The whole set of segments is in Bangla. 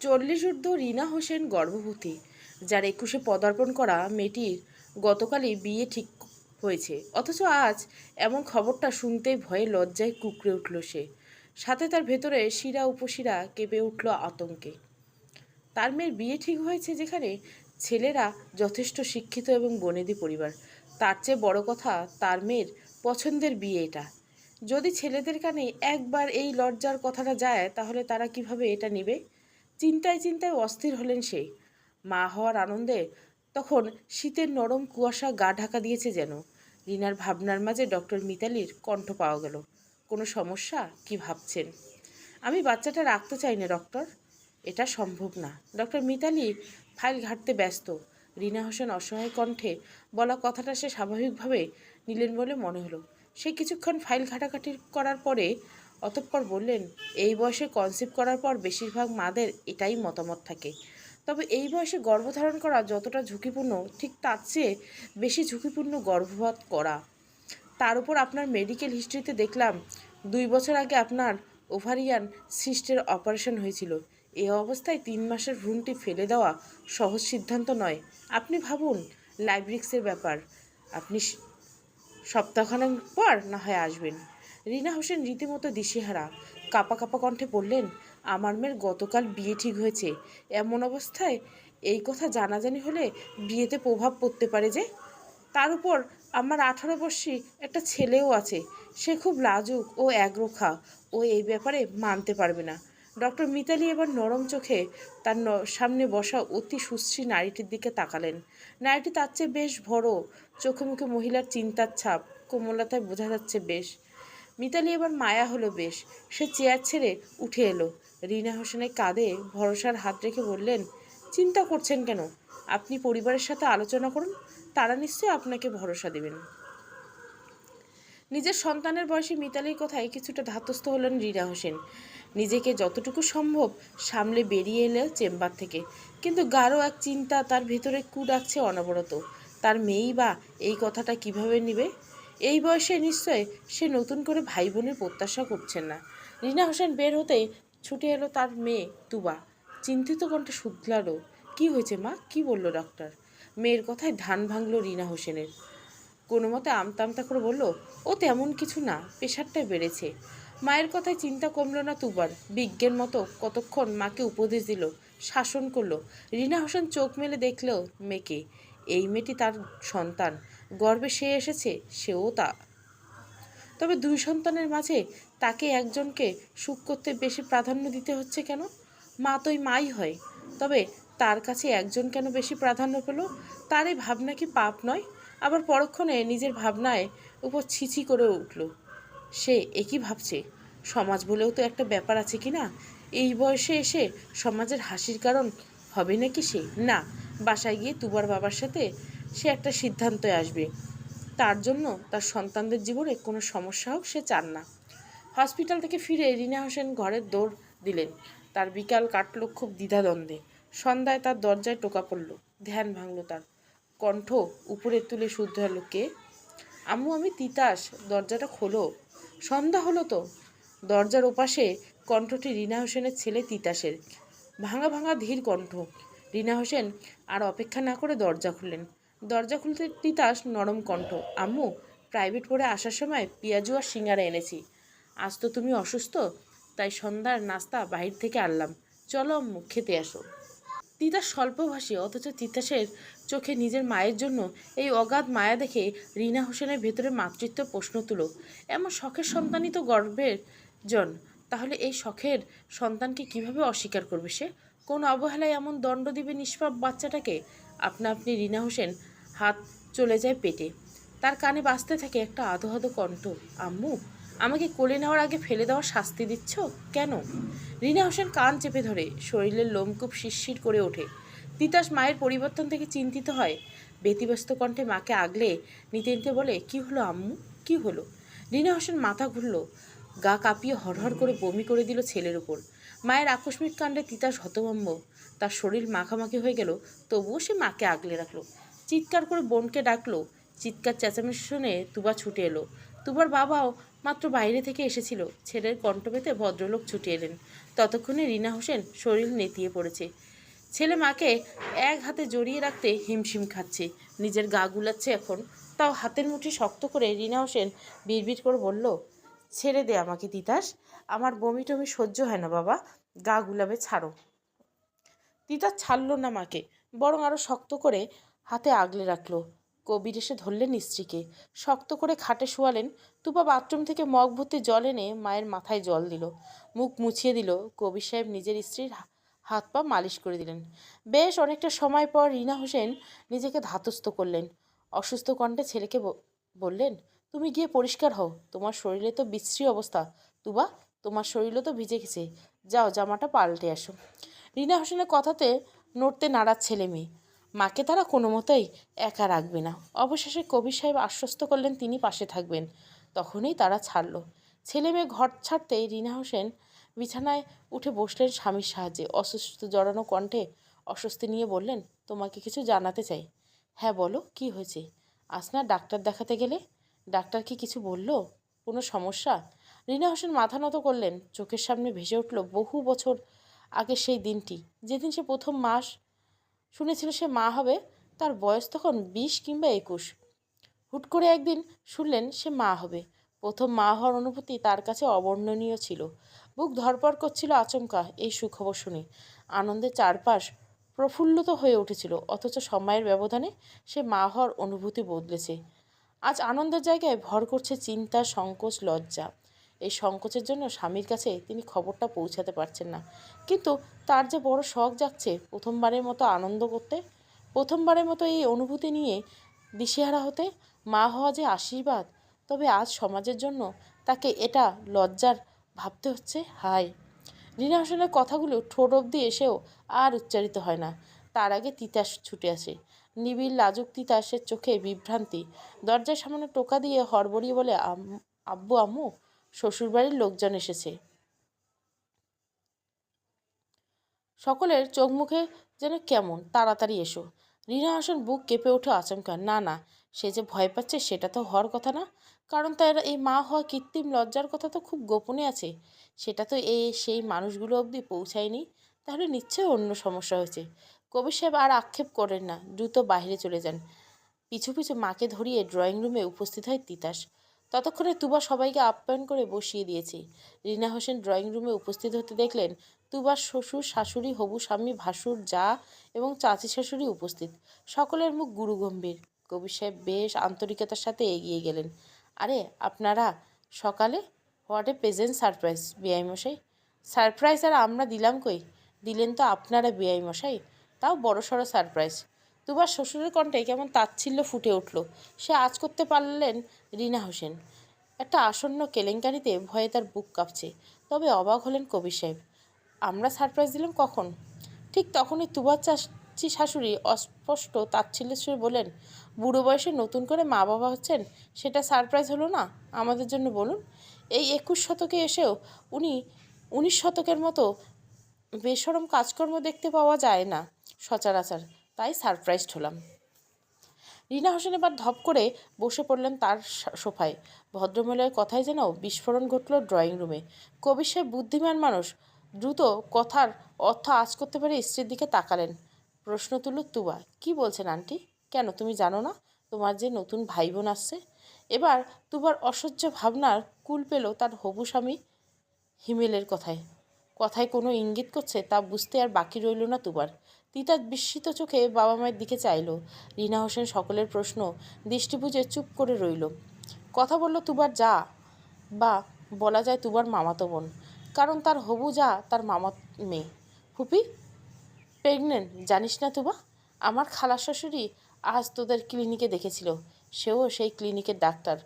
চল্লিশ ঊর্ধ্ব রিনা হোসেন গর্ভবতী, যার একুশে পদার্পণ করা মেয়েটির গতকালই বিয়ে ঠিক হয়েছে। অথচ আজ এমন খবরটা শুনতেই ভয়ে লজ্জায় কুকড়ে উঠল সে। সাথে তার ভেতরে শিরা উপশিরা কেঁপে উঠল আতঙ্কে। তার মেয়ের বিয়ে ঠিক হয়েছে যেখানে ছেলেরা যথেষ্ট শিক্ষিত এবং বনেদি পরিবার। তার চেয়ে বড় কথা তার মেয়ের পছন্দের বিয়ে এটা। যদি ছেলেদের কানে একবার এই লজ্জার কথাটা যায়, তাহলে তারা কীভাবে এটা নেবে? চিন্তায় চিন্তায় অস্থির হলেন সে মা হওয়ার আনন্দে তখন শীতের নরম কুয়াশা গা ঢাকা দিয়েছে যেন। রিনার ভাবনার মাঝে ডক্টর মিতালির কণ্ঠ পাওয়া গেল। কোনো সমস্যা? কি ভাবছেন? আমি বাচ্চাটা রাখতে চাই না, ডক্টর। এটা সম্ভব না। ডক্টর মিতালি ফাইল ঘাঁটতে ব্যস্ত। রিনা হোসেন অসহায় কণ্ঠে বলা কথাটা সে স্বাভাবিকভাবে নিলেন বলে মনে হলো। সে কিছুক্ষণ ফাইল ঘাটাঘাটি করার পরে অতঃপর বললেন, এই বয়সে কনসিভ করার পর বেশিরভাগ মাদের এটাই মতামত থাকে। তবে এই বয়সে গর্ভধারণ করা যতটা ঝুঁকিপূর্ণ, ঠিক তার চেয়ে বেশি ঝুঁকিপূর্ণ গর্ভপাত করা। তার উপর আপনার মেডিকেল হিস্ট্রিতে দেখলাম, দুই বছর আগে আপনার ওভারিয়ান সিস্টের অপারেশন হয়েছিল। এ অবস্থায় তিন মাসের ভ্রূণটি ফেলে দেওয়া সহজ সিদ্ধান্ত নয়। আপনি ভাবুন লাইব্রিক্সের ব্যাপার। আপনি সপ্তাহখানেক পর না হয় আসবেন। রিনা হোসেন রীতিমতো দিশেহারা। কাপা কাপা কণ্ঠে বললেন, আমার মেয়ের গতকাল বিয়ে ঠিক হয়েছে। এমন অবস্থায় এই কথা জানাজানি হলে বিয়েতে প্রভাব পড়তে পারে যে? তার উপর আমার আঠারো বর্ষী একটা ছেলেও আছে। সে খুব লাজুক ও একরোখা। ও এই ব্যাপারে মানতে পারবে না। ডক্টর মিতালি এবার নরম চোখে তার সামনে বসা অতি সুশ্রী নারীটির দিকে তাকালেন। নারীটি তার চেয়ে বেশ বড়। চোখে মুখে মহিলার চিন্তার ছাপ। কোমলতায় বোঝা যাচ্ছে বেশ। মিতালি এবার মায়া হলো বেশ। সে চেয়ার ছেড়ে উঠে এলো। রিনা হোসেনের কাঁধে ভরসার হাত রেখে বললেন, চিন্তা করছেন কেন? আপনি পরিবারের সাথে আলোচনা করুন, তারা নিশ্চয়ই আপনাকে ভরসা দেবেন। নিজের সন্তানের বয়সে মিতালির কথায় কিছুটা ধাতস্থ হলেন রিনা হোসেন। নিজেকে যতটুকু সম্ভব সামলে বেরিয়ে এলো চেম্বার থেকে। কিন্তু গাঢ় এক চিন্তা তার ভেতরে কু ডাকছে অনবরত। তার মেয়েই বা এই কথাটা কীভাবে নেবে? এই বয়সে নিশ্চয় সে নতুন করে ভাই বোনের প্রত্যাশা করছেন না। রিনা হোসেন বের হতেই ছুটে এলো তার মেয়ে তুবা। চিন্তিত কণ্ঠে শুধলারও কি হয়েছে মা? কি বলল ডক্টর মেয়ের কথায় ধান ভাঙলো রিনা হোসেনের। কোনো মতে আমতা আমতা করে বলল, ও তেমন কিছু না প্রেশারটা বেড়েছে। মায়ের কথায় চিন্তা কমলো না তুবার। বিজ্ঞের মতো কতক্ষণ মাকে উপদেশ দিল, শাসন করল। রিনা হোসেন চোখ মেলে দেখলেও মেয়েকে। এই মেয়েটি তার সন্তান। গর্বে সে এসেছে, সেও তা। তবে দুই সন্তানের মাঝে তাকে একজনকে সুখ করতে বেশি প্রাধান্য দিতে হচ্ছে কেন? মা তোই মাই হয়। তবে তার কাছে একজন কেন বেশি প্রাধান্য পেল? তার এই ভাবনা কি পাপ নয়? আবার পরক্ষণে নিজের ভাবনায় উপর ছিছি করে উঠল। সে একই ভাবছে। সমাজ বলেও তো একটা ব্যাপার আছে কি না? এই বয়সে এসে সমাজের হাসির কারণ হবে নাকি সে? না, বাসায় গিয়ে তুবার বাবার সাথে সে একটা সিদ্ধান্তে আসবে। তার জন্য তার সন্তানদের জীবনে কোনো সমস্যা হোক, সে চান না। হসপিটাল থেকে ফিরে রিনা হোসেন ঘরের দৌড় দিলেন। তার বিকাল কাটল খুব দ্বিধাদ্বন্দ্বে। সন্ধ্যায় তার দরজায় টোকা পড়ল। ধ্যান ভাঙল তার। কণ্ঠ উপরে তুলে শুদ্ধ হলো, কে? আম্মু, আমি তিতাস। দরজাটা খোলো। সন্ধ্যা হলো তো? দরজার ওপাশে কণ্ঠটি রিনা হোসেনের ছেলে তিতাসের। ভাঙা ভাঙা ধীর কণ্ঠ। রিনা হোসেন আর অপেক্ষা না করে দরজা খুললেন। দরজা খুলতে তিতাস নরম কণ্ঠ। আম্মু প্রাইভেট পড়ে আসার সময় পেঁয়াজু আর সিঙ্গারা এনেছি। আজ তো তুমি অসুস্থ, তাই সন্ধ্যার নাস্তা বাহির থেকে আনলাম। চলো আম্মু, খেতে আসো। তিতাস স্বল্পভাষী, অথচ তিতাসের চোখে নিজের মায়ের জন্য এই অগাধ মায়া দেখে রিনা হোসেনের ভেতরে মাতৃত্ব প্রশ্ন তুলো। এমন শখের সন্তানই তো গর্বের জন। তাহলে এই শখের সন্তানকে কীভাবে অস্বীকার করবে সে? কোন অবহেলায় এমন দণ্ড দিবে নিষ্পাপ বাচ্চাটাকে? আপনা আপনি রিনা হোসেন হাত চলে যায় পেটে। তার কানে বাজতে থাকে একটা আধো আধো কণ্ঠ, আম্মু, আমাকে কোলে নেওয়ার আগে ফেলে দেওয়ার শাস্তি দিচ্ছ? কেন? রিনা হোসেন কান চেপে ধরে, শরীরের লোমকূপ শিরশির করে ওঠে। তিতাস মায়ের পরিবর্তন থেকে চিন্তিত হয়। ব্যতিব্যস্ত কণ্ঠে মাকে আগলে নিতে নিতে বলে, কি হলো আম্মু? কি হলো? রিনা হোসেন মাথা ঘুরল, গা কাঁপিয়ে হরহর করে বমি করে দিল ছেলের উপর। মায়ের আকস্মিক কাণ্ডে তিতাস হতভম্ব। তার শরীর মাখামাখি হয়ে গেল, তবুও সে মাকে আগলে রাখল। চিৎকার করে বোনকে ডাকলো। চিৎকার চেঁচামেচি শুনে তুবা ছুটে এলো। তুবার বাবাও মাত্র বাইরে থেকে এসেছিল। ছেলের কণ্ঠ পেতে ভদ্রলোক ছুটে এলেন। ততক্ষণে রিনা হোসেন শরীর নেতিয়ে পড়েছে। ছেলে মাকে এক হাতে জড়িয়ে রাখতে হিমশিম খাচ্ছে। নিজের গা গুলাচ্ছে এখন। তাও হাতের মুঠি শক্ত করে রিনা হোসেন বিড়বিড় করে বলল, ছেড়ে দে আমাকে তিতাস। আমার বমি টমি সহ্য হয় না বাবা। গা গুলাবে ছাড়ো। তিতাস ছাড়লো না মাকে, বরং আরও শক্ত করে হাতে আগলে রাখল। কবির এসে ধরলেন স্ত্রীকে। শক্ত করে খাটে শোয়ালেন। তুপা বাথরুম থেকে মগ ভর্তি জল এনে মায়ের মাথায় জল দিল। মুখ মুছিয়ে দিল। কবির সাহেব নিজের স্ত্রীর হাত পা মালিশ করে দিলেন। বেশ অনেকটা সময় পর রিনা হোসেন নিজেকে ধাতস্থ করলেন। অসুস্থ কণ্ঠে ছেলেকে বললেন, তুমি গিয়ে পরিষ্কার হও। তোমার শরীরে তো বিশ্রী অবস্থা। তুবা, তোমার শরীরও তো ভিজে গেছে। যাও, জামাটা পাল্টে আসো। রিনা হোসেনের কথাতে নড়তে নাড়ার ছেলে মেয়ে। মাকে তারা কোনো মতেই একা রাখবে না। অবশেষে কবির সাহেব আশ্বস্ত করলেন তিনি পাশে থাকবেন। তখনই তারা ছাড়ল। ছেলে মেয়ে ঘর ছাড়তেই রিনা হোসেন বিছানায় উঠে বসলেন স্বামীর সাহায্যে। অসুস্থ জড়ানো কণ্ঠে অস্বস্তি নিয়ে বললেন, তোমাকে কিছু জানাতে চাই। হ্যাঁ বলো, কি হয়েছে? আজ না ডাক্তার দেখাতে গেলে? ডাক্তার কি কিছু বলল? কোনো সমস্যা? রিনা হোসেন মাথা নত করলেন। চোখের সামনে ভেসে উঠল বহু বছর আগে সেই দিনটি। যেদিন সে প্রথম মাস শুনেছিল সে মা হবে, তার বয়স তখন বিশ কিংবা একুশ। হুট করে একদিন শুনলেন সে মা হবে। প্রথম মা হওয়ার অনুভূতি তার কাছে অবর্ণনীয় ছিল। বুক ধরপড় করছিল আচমকা এই সুখবর শুনে। আনন্দে চারপাশ প্রফুল্লিত হয়ে উঠেছিল, অথচ সময়ের ব্যবধানে সে মা হওয়ার অনুভূতি বদলেছে। আজ আনন্দের জায়গায় ভর করছে চিন্তা, সংকোচ, লজ্জা। এই সংকোচের জন্য স্বামীর কাছে তিনি খবরটা পৌঁছাতে পারছেন না। কিন্তু তার যে বড় শখ যাচ্ছে প্রথমবারের মতো আনন্দ করতে, প্রথমবারের মতো এই অনুভূতি নিয়ে দিশেহারা হতে মা হওয়া যে আশীর্বাদ, তবে আজ সমাজের জন্য তাকে এটা লজ্জার ভাবতে হচ্ছে, হায়। রিনা হোসেনের কথাগুলো ঠোঁট অবধি এসেও আর উচ্চারিত হয় না। তার আগে তিতাস ছুটে আসে। নিবিড় লাজুক তিতাসের চোখে বিভ্রান্তি। দরজার সামনে টোকা দিয়ে হড়বড়িয়ে বলে আব্বু, আম্মু শ্বশুরবাড়ির লোকজন এসেছে। সকলের চোখ মুখে যেন কেমন, তাড়াতাড়ি এসো। রিনা হাসান বুক কেঁপে ওঠে আচমকা। না না, সে যে ভয় পাচ্ছে সেটা তো হওয়ার কথা না। কারণ তার এই মা হওয়া কৃত্রিম লজ্জার কথা তো খুব গোপনে আছে। সেটা তো এই সেই মানুষগুলো অবধি পৌঁছায়নি। তাহলে নিশ্চয়ই অন্য সমস্যা হয়েছে। কবির সাহেব আর আক্ষেপ করেন না। দ্রুত বাইরে চলে যান। পিছু পিছু মাকে ধরিয়ে ড্রয়িং রুমে উপস্থিত হয় তিতাস। ততক্ষণে তুবা সবাইকে আপ্যায়ন করে বসিয়ে দিয়েছে। রিনা হোসেন ড্রয়িং রুমে উপস্থিত হতে দেখলেন তুবার শ্বশুর, শাশুড়ি, হবু স্বামী, ভাসুর, যা এবং চাচি শাশুড়ি উপস্থিত। সকলের মুখ গুরুগম্ভীর। কবির সাহেব বেশ আন্তরিকতার সাথে এগিয়ে গেলেন। আরে, আপনারা সকালে? হোয়াট এ প্রেজেন্ট সারপ্রাইজ, বিআই মশাই। সারপ্রাইজ আর আমরা দিলাম কই? দিলেন তো আপনারা বিআই মশাই। তাও বড় সড়ো সারপ্রাইজ। দুবার শ্বশুরের কণ্ঠে কেমন তাচ্ছিল্য ফুটে উঠল। সে আজ করতে পারলেন রিনা হোসেন। একটা আসন্ন কেলেঙ্কারিতে ভয়ে তার বুক কাঁপছে। তবে অবাক হলেন কবির সাহেব। আমরা সারপ্রাইজ দিলাম কখন? ঠিক তখনই তুবার চাচি শাশুড়ি অস্পষ্ট তাচ্ছিল্যের সুরে বলেন বুড়ো বয়সে নতুন করে মা বাবা হচ্ছেন, সেটা সারপ্রাইজ হলো না? আমাদের জন্য বলুন। এই একুশ শতকে এসেও উনি উনিশ শতকের মতো বেসরম কাজকর্ম দেখতে পাওয়া যায় না, সচরাচর। তাই সারপ্রাইজড হলাম। রিনা হোসেন এবার ধপ করে বসে পড়লেন তার সোফায়। ভদ্রমহিলার কথায় যেন বিস্ফোরণ ঘটল ড্রয়িং রুমে কবির সাহেব বুদ্ধিমান মানুষ, দ্রুত কথার অর্থ আজ করতে পেরে স্ত্রীর দিকে তাকালেন। প্রশ্ন তুলল, তুবা, কি বলছেন আন্টি? কেন, তুমি জানো না? তোমার যে নতুন ভাই বোন আসছে। এবার তুবার অসহ্য ভাবনার কুল পেল তার হবু স্বামী হিমেলের কথায়। কথায় কোনো ইঙ্গিত করছে তা বুঝতে আর বাকি রইল না তুবার। তিতা বিস্মিত চোখে বাবা মায়ের দিকে চাইল। রিনা হোসেন সকলের প্রশ্ন দৃষ্টি বুঝে চুপ করে রইল। কথা বলল, তুবার যা। বা, বলা যায় তুবার মামাতো বোন। কারণ তার হবু যা, তার মামা মেয়ে। ফুপি, প্রেগনেন্ট, জানিস না তুবা? আমার খালা শাশুড়ি আজ তোদের ক্লিনিকে দেখেছিল। সেও সেই ক্লিনিকের ডাক্তার।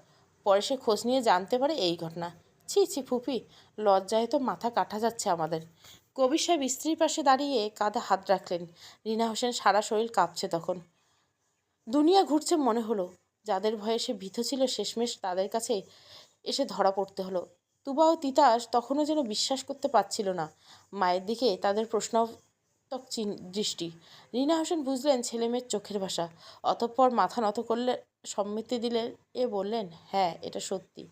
পরে সে খোঁজ নিয়ে জানতে পারে এই ঘটনা। ছি ছি, ফুপি, লজ্জায় তো মাথা কাটা যাচ্ছে আমাদের। কবির সাহেব স্ত্রীর পাশে দাঁড়িয়ে কাঁধে হাত রাখলেন। রিনা হোসেন সারা শরীর কাঁপছে তখন। দুনিয়া ঘুরছে মনে হলো। যাদের ভয়ে সে ভীত ছিল শেষমেশ তাদের কাছে এসে ধরা পড়তে হলো। তুবা ও তিতাস তখনও যেন বিশ্বাস করতে পারছিল না। মায়ের দিকে তাদের প্রশ্নাত্মক দৃষ্টি। রিনা হোসেন বুঝলেন ছেলেমেয়ের চোখের ভাষা। অতঃপর মাথা নত করলে সম্মতি দিলেন এ বললেন হ্যাঁ এটা সত্যি।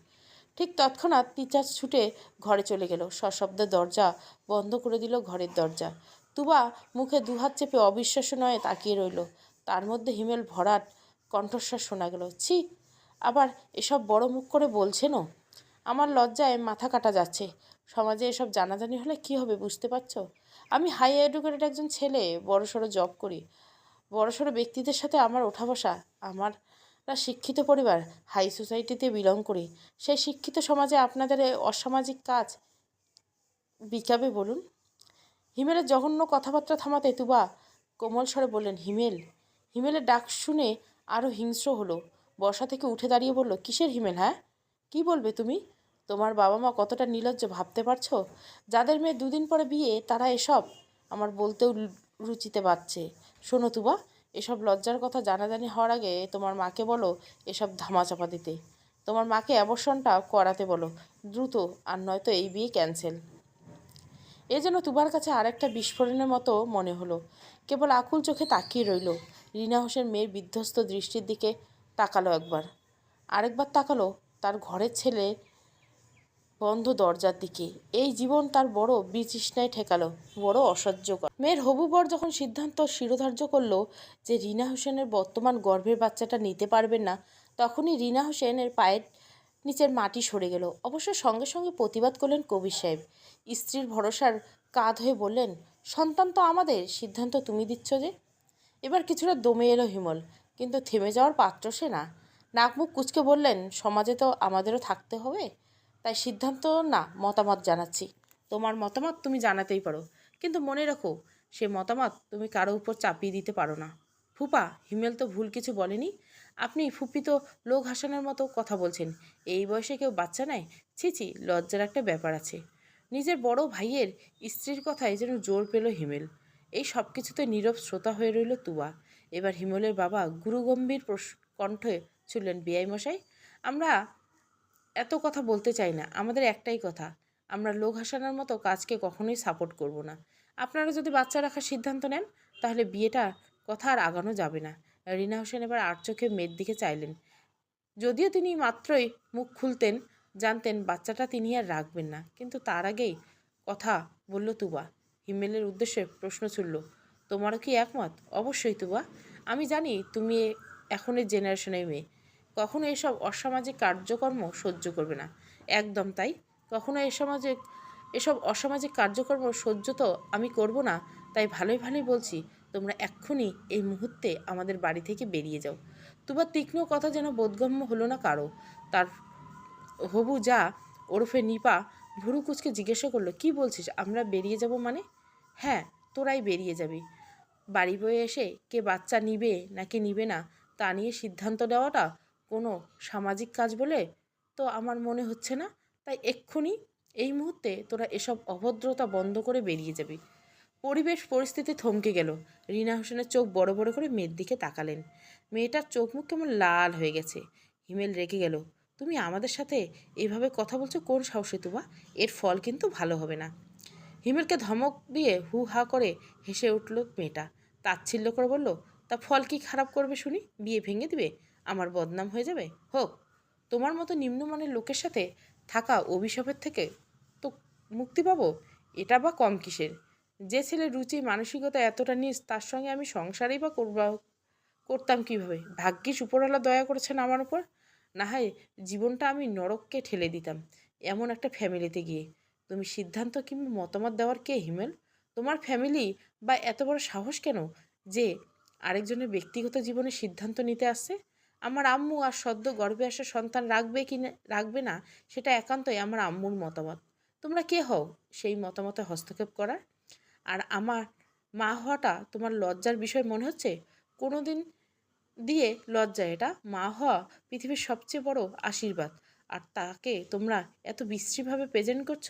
ঠিক তৎক্ষণাৎ টিচার ছুটে ঘরে চলে গেল। সশব্দে দরজা বন্ধ করে দিল ঘরের দরজা। তুবা মুখে দুহাত চেপে অবিশ্বাস্য নয় তাকিয়ে রইল। তার মধ্যে হিমেল ভরাট কণ্ঠস্বর শোনা গেল, ছি, আবার এসব বড় মুখ করে বলছেনও? আমার লজ্জায় মাথা কাটা যাচ্ছে। সমাজে এসব জানাজানি হলে কি হবে বুঝতে পারছ? আমি হাই এডুকেটেড একজন ছেলে, বড়সড় জব করি। বড়সড় ব্যক্তিদের সাথে আমার ওঠা বসা, আমার রা শিক্ষিত পরিবার হাই সোসাইটিতে বিলং করি। সেই শিক্ষিত সমাজে আপনাদের অসামাজিক কাজ বিকাবে বলুন। হিমেলের জঘন্য কথাবার্তা থামাতে তুবা কোমল স্বরে বললেন, হিমেল, হিমেলের ডাক শুনে আরও হিংস্র হলো। বসা থেকে উঠে দাঁড়িয়ে বলল, কিসের হিমেল হ্যাঁ? কি বলবে তুমি? তোমার বাবা মা কতটা নির্লজ্জ ভাবতে পারছ? যাদের মেয়ে দুদিন পরে বিয়ে, তারা এসব? আমার বলতেও রুচিতে পারছে শোনো তুবা এসব লজ্জার কথা জানাজানি হওয়ার আগে তোমার মাকে বলো এসব ধামাচাপা দিতে। তোমার মাকে অ্যাবর্শনটা করাতে বলো। দ্রুত, আর নয়তো এই বিয়ে ক্যান্সেল এ যেন তুবার কাছে আরেকটা বিস্ফোরণের মতো মনে হলো। কেবল আকুল চোখে তাকিয়ে রইল। রিনা হোসেন মেয়ের বিধ্বস্ত দৃষ্টির দিকে তাকালো একবার। আরেকবার তাকালো, তার ঘরের ছেলে বন্ধ দরজার দিকে। এই জীবন তার বড় বিতৃষ্ণায় ঠেকালো, বড় অসহ্যকর। মেয়ের হবু বর যখন সিদ্ধান্ত শিরোধার্য করল যে রিনা হোসেনের বর্তমান গর্ভের বাচ্চাটা নিতে পারবেন না, তখনই রিনা হোসেনের পায়ের নিচের মাটি সরে গেল। অবশ্য সঙ্গে সঙ্গে প্রতিবাদ করলেন কবির সাহেব। স্ত্রীর ভরসার কাঁধ হয়ে বললেন, সন্তান তো আমাদের, সিদ্ধান্ত তুমি দিচ্ছ যে? এবার কিছুটা দমে এলো হিমল, কিন্তু থেমে যাওয়ার পাত্র সে না। নাক মুখ কুচকে বললেন, সমাজে তো আমাদেরও থাকতে হবে। তাই সিদ্ধান্ত না, মতামত জানাচ্ছি। তোমার মতামত তুমি জানাতেই পারো, কিন্তু মনে রাখো, সে মতামত তুমি কারও উপর চাপিয়ে দিতে পারো না। ফুপা, হিমেল তো ভুল কিছু বলেনি। আপনি ফুপি তো লোক হাসানোর মতো কথা বলছেন। এই বয়সে কেউ বাচ্চা নেয় ছি ছি, লজ্জার একটা ব্যাপার আছে। নিজের বড় ভাইয়ের স্ত্রীর কথায় যেন জোর পেল হিমেল। এই সব কিছুতে নীরব শ্রোতা হয়ে রইল তুয়া। এবার হিমেলের বাবা গুরুগম্ভীর কণ্ঠে ছুড়লেন বিআই মশাই, আমরা এত কথা বলতে চাই না, আমাদের একটাই কথা, আমরা লোক হাসানোর মতো কাজকে কখনোই সাপোর্ট করব না। আপনারা যদি বাচ্চা রাখার সিদ্ধান্ত নেন, তাহলে বিয়েটা কথা আর আগানো যাবে না। রিনা হোসেন এবার আর চোখে মেয়ের দিকে চাইলেন। যদিও তিনি মাত্রই মুখ খুলতেন, জানতেন বাচ্চাটা তিনি আর রাখবেন না, কিন্তু তার আগেই কথা বলল তুবা। হিমেলের উদ্দেশ্যে প্রশ্ন ছুড়ল, তোমারও কি একমত? অবশ্যই তুবা। আমি জানি তুমি এখনের জেনারেশনের মেয়ে। কখনো এসব অসামাজিক কার্যকর্ম সহ্য করবে না। একদম তাই। কখনো এ সমাজে, এসব অসামাজিক কার্যকর্ম সহ্য তো আমি করব না, তাই ভালোই ভালোই বলছি, তোমরা এক্ষুনি এই মুহূর্তে আমাদের বাড়ি থেকে বেরিয়ে যাও। তোমার তীক্ষ্ণ কথা যেন বোধগম্য হলো না কারও। তার হবু যা ওরফে নিপা ভুরু কুচকে জিজ্ঞাসা করল, কি বলছিস? আমরা বেরিয়ে যাব মানে? হ্যাঁ তোরাই বেরিয়ে যাবি। বাড়ি বয়ে এসে কে বাচ্চা নিবে নাকি নিবে না, তা নিয়ে সিদ্ধান্ত নেওয়াটা কোনো সামাজিক কাজ বলে তো আমার মনে হচ্ছে না। তাই এক্ষুনি এই মুহূর্তে তোরা এসব অভদ্রতা বন্ধ করে বেরিয়ে যাবি। পরিবেশ পরিস্থিতি থমকে গেল। রিনা হোসেনের চোখ বড় বড় করে মেয়ের দিকে তাকালেন। মেয়েটার চোখ মুখ কেমন লাল হয়ে গেছে। হিমেল রেগে গেল, তুমি আমাদের সাথে এভাবে কথা বলছো কোন সাহসে তুবা? এর ফল কিন্তু ভালো হবে না। হিমেলকে ধমক দিয়ে হু হা করে হেসে উঠল মেয়েটা। তাচ্ছিল্য করে বলল, তা ফল কি খারাপ করবে শুনি? বিয়ে ভেঙে দিবে? আমার বদনাম হয়ে যাবে? হোক, তোমার মতো নিম্নমানের লোকের সাথে থাকা অভিশাপের থেকে তো মুক্তি পাবো? এটা বা কম কিসের? যে ছেলে রুচি, মানসিকতা এতটা নিস, তার সঙ্গে আমি সংসারেই বা করবা, করতাম কীভাবে? ভাগ্যিস উপরওয়ালা দয়া করেছেন আমার উপর। না হয় জীবনটা আমি নরককে ঠেলে দিতাম, এমন একটা ফ্যামিলিতে গিয়ে। তুমি সিদ্ধান্ত কিংবা মতামত দেওয়ার কে, হিমেল? তোমার ফ্যামিলি বা এত বড় সাহস কেন যে আরেকজনের ব্যক্তিগত জীবনে সিদ্ধান্ত নিতে আসছে? আমার আম্মু আর সদ্য গর্ভে আসা সন্তান রাখবে কি রাখবে না, সেটা একান্তই আমার আম্মুর মতামত। তোমরা কে হও সেই মতামতে হস্তক্ষেপ করার? আর আমার মা হওয়াটা তোমার লজ্জার বিষয় মনে হচ্ছে? কোনো দিন দিয়ে লজ্জা, এটা মা হওয়া পৃথিবীর সবচেয়ে বড় আশীর্বাদ। আর তাকে তোমরা এত বিশ্রীভাবে প্রেজেন্ট করছ?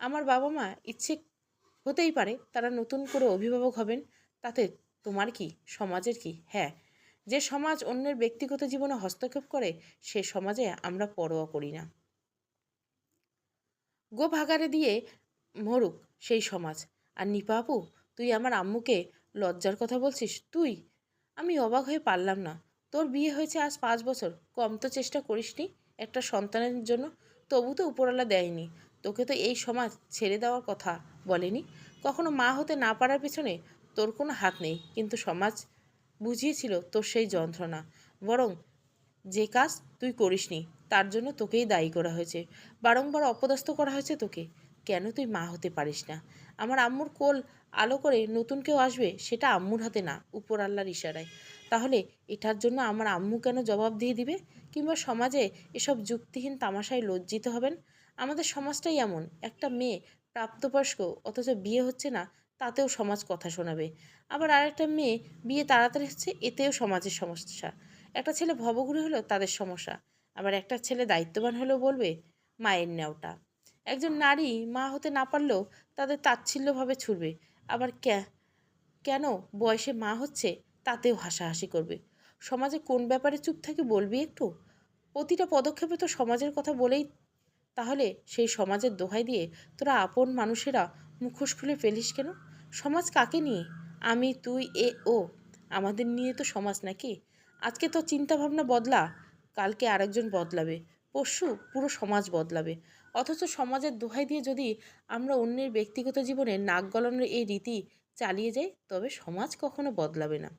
আমার বাবা মা ইচ্ছে হতেই পারে তারা নতুন করে অভিভাবক হবেন, তাতে তোমার কি, সমাজের কি? হ্যাঁ যে সমাজ অন্যের ব্যক্তিগত জীবনে হস্তক্ষেপ করে, সে সমাজে আমরা পরোয়া করি না। গো ভাগারে দিয়ে মরুক সেই সমাজ। আর নিপাপু, তুই আমার আম্মুকে লজ্জার কথা বলছিস? তুই? আমি অবাক হয়ে পারলাম না। তোর বিয়ে হয়েছে আজ পাঁচ বছর। কম তো চেষ্টা করিসনি একটা সন্তানের জন্য। তবু তো উপরওয়ালা দেয়নি। তোকে তো এই সমাজ ছেড়ে দেওয়ার কথা বলেনি। কখনো মা হতে না পারার পিছনে তোর কোনো হাত নেই। কিন্তু সমাজ বুঝিয়েছিল তোর সেই যন্ত্রণা। বরং, যে কাজ তুই করিসনি, তার জন্য তোকেই দায়ী করা হয়েছে। বারংবার অপদস্থ করা হয়েছে তোকে। কেন তুই মা হতে পারিস না? আমার আম্মুর কোল আলো করে নতুন কেউ আসবে, সেটা আম্মুর হাতে না, উপর আল্লাহর ইশারায়। তাহলে এটার জন্য আমার আম্মু কেন জবাব দিয়ে দিবে? কিংবা সমাজে এসব যুক্তিহীন তামাশায় লজ্জিত হবেন? আমাদের সমাজটাই এমন, একটা মেয়ে প্রাপ্তবয়স্ক, অথচ বিয়ে হচ্ছে না তাতেও সমাজ কথা শোনাবে। আবার আরেকটা মেয়ে বিয়ে তাড়াতাড়ি হচ্ছে, এতেও সমাজের সমস্যা। একটা ছেলে ভবঘুরে হলো তাদের সমস্যা। আবার একটা ছেলে দায়িত্ববান হলেও বলবে, মায়ের নেওটা একজন নারী মা হতে না পারলেও তাদের তাচ্ছিল্যভাবে ছুড়বে। আবার কেন বয়সে মা হচ্ছে তাতেও হাসাহাসি করবে। সমাজে কোন ব্যাপারে চুপ থাকে বলবি একটু? প্রতিটা পদক্ষেপে তো সমাজের কথা বলেই, তাহলে সেই সমাজের দোহাই দিয়ে তোরা আপন মানুষেরা মুখোশ খুলে ফেলিস কেন? সমাজ কাকে নিয়ে? আমি, তুই, এ, ও, আমাদের নিয়ে তো সমাজ নাকি? আজকে তো চিন্তাভাবনা বদলা, কালকে আরেকজন বদলাবে। পরশু পুরো সমাজ বদলাবে। অথচ সমাজের দোহাই দিয়ে যদি আমরা অন্যের ব্যক্তিগত জীবনে নাক গলানোর এই রীতি চালিয়ে যাই, তবে সমাজ কখনো বদলাবে না।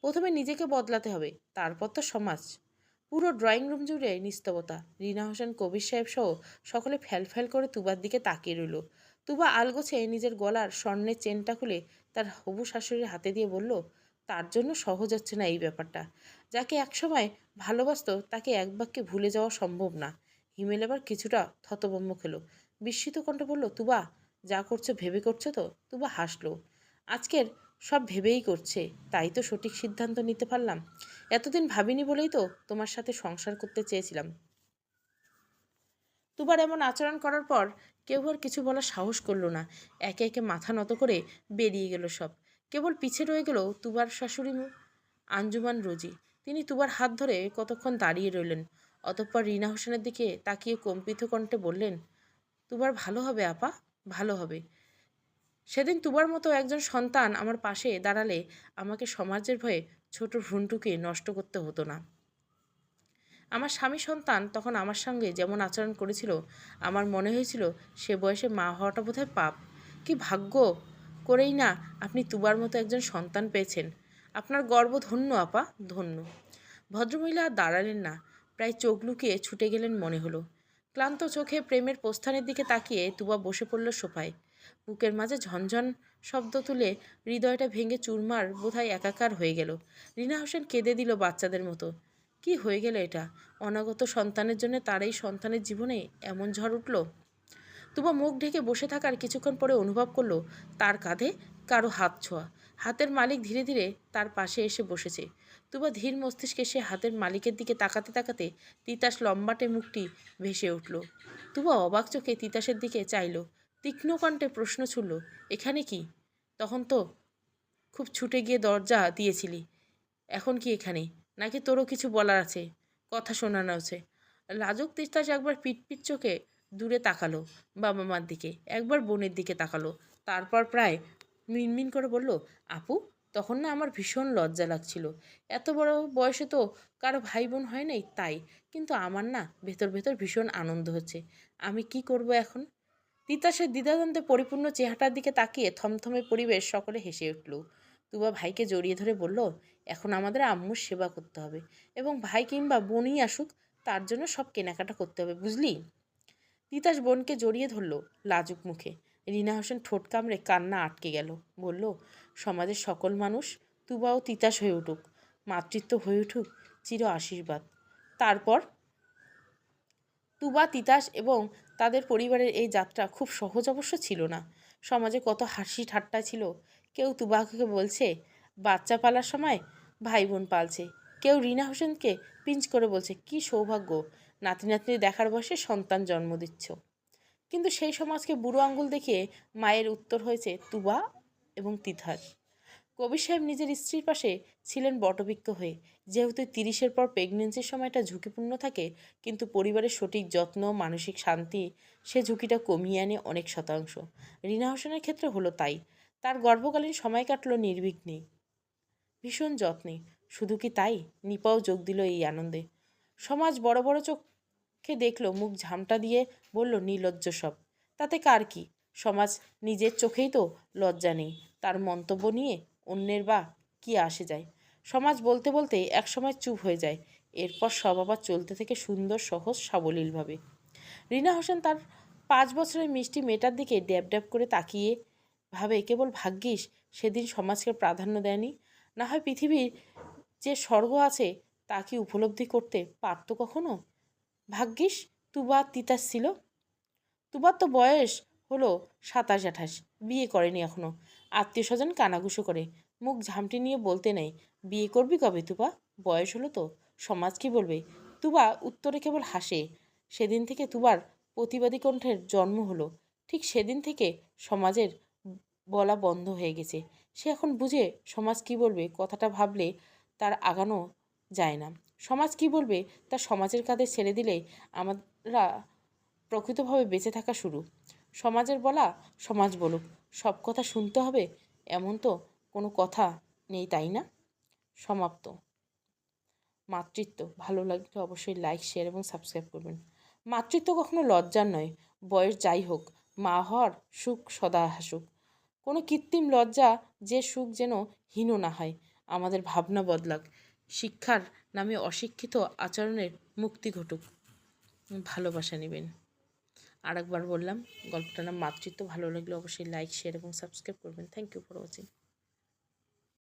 প্রথমে নিজেকে বদলাতে হবে, তারপর তো সমাজ। পুরো ড্রয়িং রুম জুড়ে নিস্তবতা রিনা হোসেন, কবির সাহেব সহ সকলে ফ্যাল করে তুবার দিকে তাকিয়ে রইল। তুবা আলগোছে নিজের গলার স্বর্ণের চেনটা খুলে তার হবু শাশুড়ির হাতে দিয়ে বলল, তার জন্য সহজ হচ্ছে না এই ব্যাপারটা। যাকে একসময় ভালোবাসত, তাকে এক বাক্যে ভুলে যাওয়া সম্ভব না। হিমেল এবার কিছুটা থতবম্ব খেলো। বিস্মিত কণ্ঠে বলল, তুবা, যা করছ ভেবে করছ তো? তুবা হাসলো, আজকের সব ভেবেই করছে, তাই তো সঠিক সিদ্ধান্ত নিতে পারলাম। এতদিন ভাবিনি বলেই তো তোমার সাথে সংসার করতে চেয়েছিলাম। তুবার এমন আচরণ করার পর কেউ আর কিছু বলার সাহস করল না। একে একে মাথা নত করে বেরিয়ে গেল সব। কেবল পিছে রয়ে গেল তুবার শাশুড়ি আঞ্জুমান রোজি। তিনি তুবার হাত ধরে কতক্ষণ দাঁড়িয়ে রইলেন। অতঃপর রিনা হোসেনের দিকে তাকিয়ে কম্পিত কণ্ঠে বললেন, তুবার ভালো হবে আপা, ভালো হবে। সেদিন তুবার মতো একজন সন্তান আমার পাশে দাঁড়ালে আমাকে সমাজের ভয়ে ছোট ভ্রুণটুকে নষ্ট করতে হতো না। আমার স্বামী সন্তান তখন আমার সঙ্গে যেমন আচরণ করেছিল, আমার মনে হয়েছিল সে বয়সে মা হওয়াটা বোধহয় পাপ। কি ভাগ্য? করেই না আপনি তুবার মতো একজন সন্তান পেয়েছেন। আপনার গর্ব ধন্য, আপা, ধন্য। ভদ্রমহিলা দাঁড়ালেন না, প্রায় চোখ লুকিয়ে ছুটে গেলেন মনে হলো। ক্লান্ত চোখে প্রেমের প্রস্থানের দিকে তাকিয়ে তুবা বসে পড়ল সোফায়। বুকের মাঝে ঝনঝন শব্দ তুলে হৃদয়টা ভেঙে চুরমার বোধহয় একাকার হয়ে গেল। রিনা হোসেন কেঁদে দিল বাচ্চাদের মতো। কি হয়ে গেল এটা? অনাগত সন্তানের জন্য তার এই সন্তানের জীবনে এমন ঝড় উঠল? তুবা মুখ ঢেকে বসে থাকার কিছুক্ষণ পরে অনুভব করল, তার কাঁধে কারও হাত ছোঁয়া। হাতের মালিক ধীরে ধীরে তার পাশে এসে বসেছে। তুবা ধীর মস্তিষ্কে সে হাতের মালিকের দিকে তাকাতে তাকাতে তিতাস লম্বাটে মুখটি ভেসে উঠল। তুবা অবাক চোখে তিতাসের দিকে চাইল। তীক্ষ্ণ কণ্ঠে প্রশ্ন ছুড়ল, এখানে কি? তখন তো খুব ছুটে গিয়ে দরজা দিয়েছিলি। এখন কি এখানে? নাকি তোরও কিছু বলার আছে? কথা শোনানো আছে। লাজুক তিস্তাস একবার পিটপিট চোখে দূরে তাকালো বাবা মার দিকে, একবার বোনের দিকে তাকালো। তারপর প্রায় মিনমিন করে বলল, আপু, তখন না আমার ভীষণ লজ্জা লাগছিল। এত বড় বয়সে তো কারও ভাই বোন হয় নাই, তাই। কিন্তু আমার না ভেতর ভেতর ভীষণ আনন্দ হচ্ছে। আমি কি করব এখন? তিতাসের দ্বিধাদ্বন্দ্বে পরিপূর্ণ চেহারাটার দিকে তাকিয়ে থমথমে পরিবেশ সকলে হেসে উঠল। তুবা ভাইকে জড়িয়ে ধরে বলল, এখন আমাদের আম্মুর সেবা করতে হবে এবং ভাই কিংবা বোনই আসুক, তার জন্য সব কেনাকাটা করতে হবে, বুঝলি? তিতাস বোনকে জড়িয়ে ধরল লাজুক মুখে। রিনা হোসেন ঠোঁট কামড়ে কান্না আটকে গেল। বলল, সমাজের সকল মানুষ তুবাও তিতাস হয়ে উঠুক, মাতৃত্ব হয়ে উঠুক, চির আশীর্বাদ। তারপর তুবা তিতাস এবং তাদের পরিবারের এই যাত্রা খুব সহজ অবশ্য ছিল না। সমাজে কত হাসি ঠাট্টা ছিল কেউ তুবাকে বলছে, বাচ্চা পালার সময় ভাই বোন পালছে। কেউ রিনা হোসেনকে পিঞ্চ করে বলছে, কি সৌভাগ্য, নাতি নাতনি দেখার বয়সে সন্তান জন্ম দিচ্ছ। কিন্তু সেই সমাজকে বুড়ো আঙ্গুল দেখিয়ে মায়ের উত্তর হয়েছে তুবা এবং তিতাস। কবির সাহেব নিজের স্ত্রীর পাশে ছিলেন বটবৃক্ষ হয়ে। যেহেতু তিরিশের পর প্রেগনেন্সির সময়টা ঝুঁকিপূর্ণ থাকে, কিন্তু পরিবারের সঠিক যত্ন, মানসিক শান্তি, সে ঝুঁকিটা কমিয়ে আনে অনেক শতাংশ। রিনা হোসেনের ক্ষেত্রে হলো তাই। তার গর্ভকালীন সময় কাটলো নির্বিঘ্নে। ভীষণ যত্নে। শুধু কি তাই? নিপাও যোগ দিল এই আনন্দে। সমাজ বড় বড় চোখে দেখল, মুখ ঝামটা দিয়ে বলল, নির্লজ্জ সব। তাতে কার কি? সমাজ নিজের চোখেই তো লজ্জা নেই। তার মন্তব্য নিয়ে অন্যের বা কি আসে যায়? সমাজ বলতে বলতে একসময় চুপ হয়ে যায়। এরপর সব আবার চলতে থেকে সুন্দর, সহজ সাবলীলভাবে রিনা হোসেন তার পাঁচ বছরের মিষ্টি মেয়েটার দিকে ড্যাব ড্যাব করে তাকিয়ে ভাবে কেবল ভাগ্যিস সেদিন সমাজকে প্রাধান্য দেয়নি। না হয় পৃথিবীর যে স্বর্গ আছে, তা কি উপলব্ধি করতে পারতো কখনো? ভাগ্যিস তুবা তিতাস ছিল। তুবার তো বয়স হলো সাতাশ আঠাশ, বিয়ে করেনি এখনও। আত্মীয় স্বজন কানাঘুষো করে। মুখ ঝামটি নিয়ে বলতে নেই, বিয়ে করবি কবে তুবা? বয়স হলো তো, সমাজ কি বলবে? তুবা উত্তরে কেবল হাসে, সেদিন থেকে তুবার প্রতিবাদী কণ্ঠের জন্ম হলো। ঠিক সেদিন থেকে সমাজের বলা বন্ধ হয়ে গেছে। সে এখন বুঝে সমাজ কি বলবে, কথাটা ভাবলে তার আগানো যায় না। সমাজ কি বলবে, তা সমাজের কাঁধে ছেড়ে দিলে আমরা প্রকৃতভাবে বেঁচে থাকা শুরু। সমাজের বলা সমাজ বলুক, সব কথা শুনতে হবে, এমন তো কোনো কথা নেই, তাই না? সমাপ্ত। মাতৃত্ব, ভালো লাগলে অবশ্যই লাইক শেয়ার এবং সাবস্ক্রাইব করবেন। মাতৃত্ব কখনো লজ্জার নয়, বয়স যাই হোক, মা হওয়ার সুখ সদা হাসুক কোনো কৃত্রিম লজ্জা যে সুখ যেন হীন না হয়। আমাদের ভাবনা বদলাক। শিক্ষার নামে অশিক্ষিত আচরণের মুক্তি ঘটুক। ভালোবাসা নেবেন। আরেকবার বললাম, গল্পটার নাম মাতৃত্ব। ভালো লাগলে অবশ্যই লাইক শেয়ার এবং সাবস্ক্রাইব করবেন। Thank you for watching